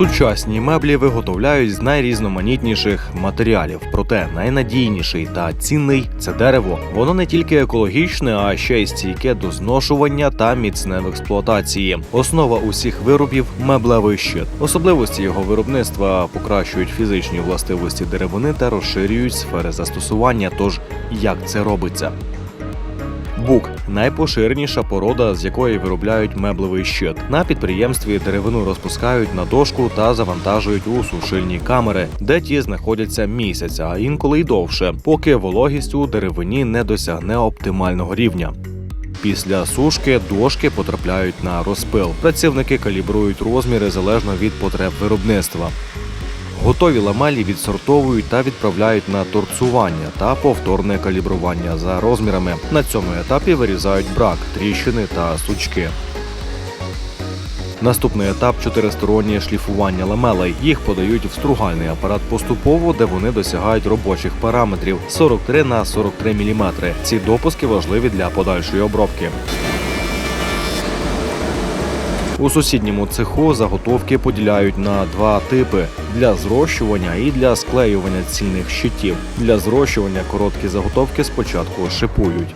Сучасні меблі виготовляють з найрізноманітніших матеріалів, проте найнадійніший та цінний це дерево. Воно не тільки екологічне, а ще й стійке до зношування та міцне в експлуатації. Основа усіх виробів меблевий щит. Особливості його виробництва покращують фізичні властивості деревини та розширюють сфери застосування. Тож як це робиться? Бук найпоширеніша порода, з якої виробляють меблевий щит. На підприємстві деревину розпускають на дошку та завантажують у сушильні камери, де ті знаходяться місяць, а інколи й довше, поки вологість у деревині не досягне оптимального рівня. Після сушки дошки потрапляють на розпил. Працівники калібрують розміри залежно від потреб виробництва. Готові ламелі відсортовують та відправляють на торцування та повторне калібрування за розмірами. На цьому етапі вирізають брак, тріщини та сучки. Наступний етап чотиристороннє шліфування ламелей. Їх подають в стругальний апарат поступово, де вони досягають робочих параметрів 43 на 43 мм. Ці допуски важливі для подальшої обробки. У сусідньому цеху заготовки поділяють на два типи: для зрощування і для склеювання цільних щитів. Для зрощування короткі заготовки спочатку шипують.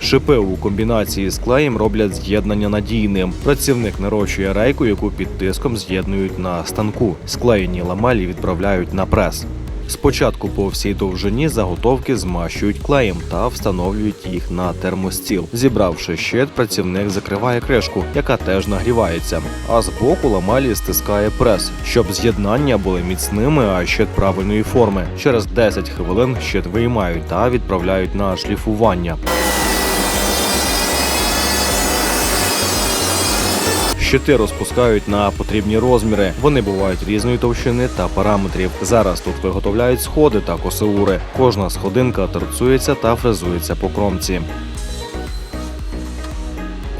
Шипи у комбінації з клеєм роблять з'єднання надійним. Працівник нарощує рейку, яку під тиском з'єднують на станку. Склеєні ламелі відправляють на прес. Спочатку по всій довжині заготовки змащують клеєм та встановлюють їх на термостіл. Зібравши щит, працівник закриває кришку, яка теж нагрівається. А збоку ламелі стискає прес, щоб з'єднання були міцними, а щит правильної форми. Через 10 хвилин щит виймають та відправляють на шліфування. Щити розпускають на потрібні розміри. Вони бувають різної товщини та параметрів. Зараз тут виготовляють сходи та косеури. Кожна сходинка торцується та фрезується по кромці.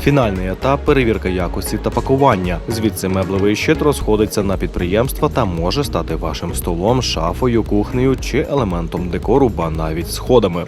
Фінальний етап перевірка якості та пакування. Звідси меблевий щит розходиться на підприємства та може стати вашим столом, шафою, кухнею чи елементом декору, ба навіть сходами.